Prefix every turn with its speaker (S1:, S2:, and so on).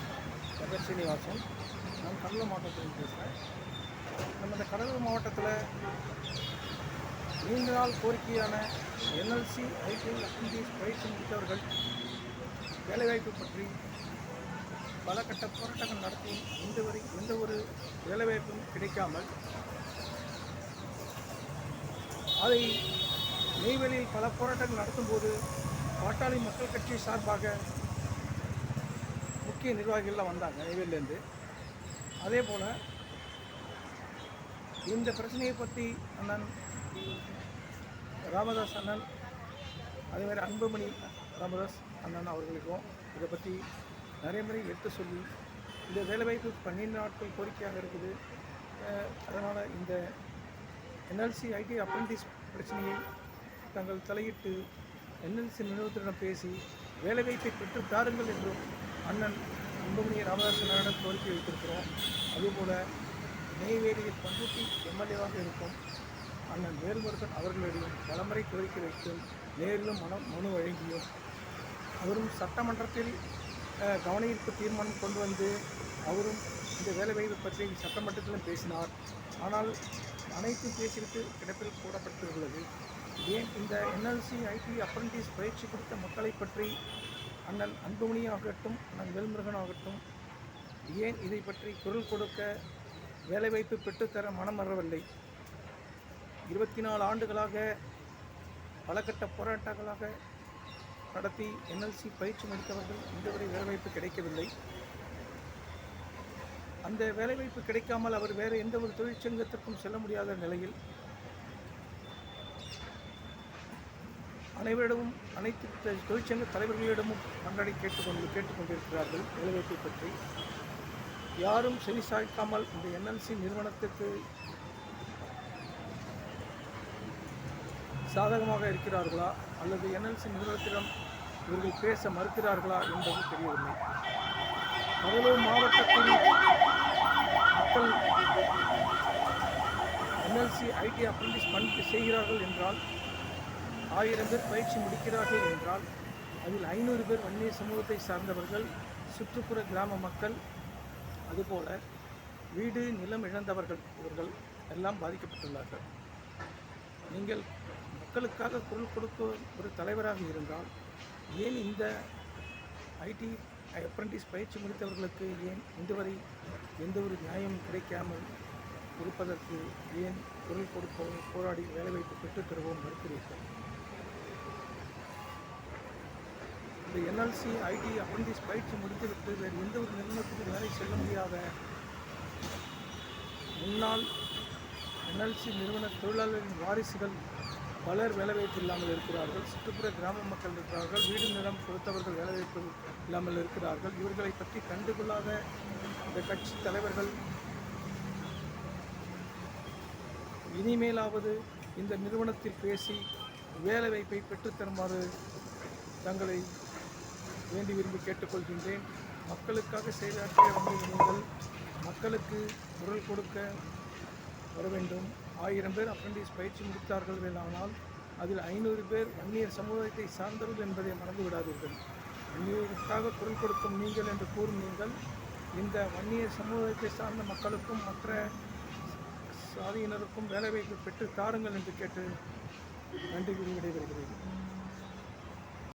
S1: என் ஸ்ரீனிவாசன் சீனிவாசன். நான் கடலூர் மாவட்டத்தில் பேசுகிறேன் நம்ம இந்த கடலூர் மாவட்டத்தில் நீண்ட நாள் கோரிக்கையான என்எல்சி ஐபிஎல் அப்ரண்டிஸ் பயிற்சி முடித்தவர்கள் வேலைவாய்ப்பு பற்றி பல கட்ட போராட்டங்கள் நடத்தி எந்த வரை எந்த ஒரு வேலைவாய்ப்பும் கிடைக்காமல் அதை நெய்வேலியில் பல போராட்டங்கள் நடத்தும்போது பாட்டாளி மக்கள் கட்சி சார்பாக முக்கிய நிர்வாகிகள்லாம் வந்தாங்க நெய்வேலியிலேருந்து. அதே போல் இந்த பிரச்சனையை பற்றி அண்ணன் ராமதாஸ் அண்ணன் அதே மாதிரி அன்புமணி ராமதாஸ் அண்ணன் அவர்களுக்கும் இதை பற்றி நிறைய முறை எடுத்து சொல்லி இந்த வேலைவாய்ப்பு பன்னெண்டு நாட்கள் கோரிக்கையாக இருக்குது. அதனால் இந்த என்எல்சி ஐடி அப்ரண்டிஸ் பிரச்சனையை தங்கள் தலையிட்டு என்எல்சி நிறுவனத்திடம் பேசி வேலைவாய்ப்பை பெற்று தாருங்கள் என்றும் அண்ணன் அன்புமணி ராமதாசனிடம் கோரிக்கை வைத்திருக்கிறோம். அதுபோல் நெய்வேலியில் பண்ருட்டி எம்எல்ஏவாக இருக்கும் அண்ணன் வேல்முருகன் அவர்களிடம் பலமுறை கோரிக்கை வைத்தும் நேரிலும் மனம் மனு வழங்கியும் அவரும் சட்டமன்றத்தில் கவனயீர்ப்பு தீர்மானம் கொண்டு வந்து அவரும் இந்த வேலைவாய்ப்பு பற்றி சட்டமன்றத்திலும் பேசினார். ஆனால் அனைத்தும் பேசிவிட்டு கிடப்பில் போடப்பட்டுள்ளது ஏன் இந்த என்எல்சி ஐடி அப்ரண்டிஸ் பயிற்சி கொடுத்த மக்களை பற்றி அண்ணன் அன்புமணி ஆகட்டும் அண்ணன் வேல்முருகன் ஆகட்டும் ஏன் இதை பற்றி குரல் கொடுக்க வேலைவாய்ப்பு பெற்றுத்தர மனம் வரவில்லை இருபத்தி நாலு ஆண்டுகளாக பல கட்ட போராட்டங்களாக நடத்தி என்எல்சி பயிற்சி முடித்தவர்கள் இன்றுவரை வேலைவாய்ப்பு கிடைக்கவில்லை. அந்த வேலைவாய்ப்பு கிடைக்காமல் அவர் வேறு எந்த ஒரு தொழிற்சங்கத்திற்கும் செல்ல முடியாத நிலையில் அனைவரிடமும் அனைத்து தொழிற்சங்க தலைவர்களிடமும் மன்றாடி கேட்டுக்கொண்டு கேட்டுக்கொண்டிருக்கிறார்கள். வேலைவாய்ப்பை பற்றி. யாரும் செவி சாய்க்காமல் இந்த என்எல்சி நிறுவனத்துக்கு சாதகமாக இருக்கிறார்களா? அல்லது என்எல்சி நிறுவனத்திடம் இவர்கள் பேச மறுக்கிறார்களா என்பது தெரியவில்லை. கடலூர் மாவட்டத்தில் மக்கள் என்எல்சி ஐடி அப்ரண்டிஸ் பணி செய்கிறார்கள் என்றால் ஆயிரம் பேர் பயிற்சி முடிக்கிறார்கள் என்றால் அதில் ஐநூறு பேர் வன்னிய சமூகத்தை சார்ந்தவர்கள் சுற்றுப்புற கிராம மக்கள் அதுபோல வீடு நிலம் இழந்தவர்கள் இவர்கள் எல்லாம் பாதிக்கப்பட்டுள்ளார்கள். நீங்கள் மக்களுக்காக குரல் கொடுக்க ஒரு தலைவராக இருந்தால் ஏன் இந்த ஐடி அப்ரண்டிஸ் பயிற்சி முடித்தவர்களுக்கு ஏன் இன்றுவரை எந்த ஒரு நியாயம் கிடைக்காமல் இருப்பதற்கு ஏன் குரல் கொடுப்போம் போராடி வேலைவாய்ப்பு பெற்றுத் தருவோம் மறுக்கிறீர்கள்? இந்த என்எல்சி ஐடி அப்ரண்டிஸ் பயிற்சி முடித்துவிட்டு வேறு எந்த ஒரு நிறுவனத்துக்கு வேலை செல்ல முடியாத முன்னாள் என்எல்சி நிறுவன தொழிலாளர்களின் வாரிசுகள் பலர் வேலைவாய்ப்பு இல்லாமல் இருக்கிறார்கள். சுற்றுப்புற கிராம மக்கள் இருக்கிறார்கள். வீடு நிலம் கொடுத்தவர்கள் வேலைவாய்ப்பு இல்லாமல் இருக்கிறார்கள். இவர்களை பற்றி கண்டுகொள்ளாத இந்த கட்சி தலைவர்கள் இனிமேலாவது இந்த நிறுவனத்தில் பேசி வேலைவாய்ப்பை பெற்றுத்தருமாறு தங்களை வேண்டி விரும்பி கேட்டுக்கொள்கின்றேன். மக்களுக்காக செயலாற்றிய வந்த நீங்கள் மக்களுக்கு குரல் கொடுக்க வர வேண்டும். ஆயிரம் பேர் அப்ரண்டிஸ் பயிற்சி முடித்தார்கள் வேணானால் அதில் ஐநூறு பேர் வன்னியர் சமூகத்தை சார்ந்தவர்கள் என்பதை மறந்து விடாதீர்கள். வன்னியருக்காக குரல் கொடுக்கும் நீங்கள் என்று கூறும் நீங்கள் இந்த வன்னியர் சமூகத்தை சார்ந்த மக்களுக்கும் மற்ற சாதியினருக்கும் வேலைவாய்ப்பு பெற்று தாருங்கள் என்று கேட்டு நன்றி கூறி விடைபெறுகிறேன்.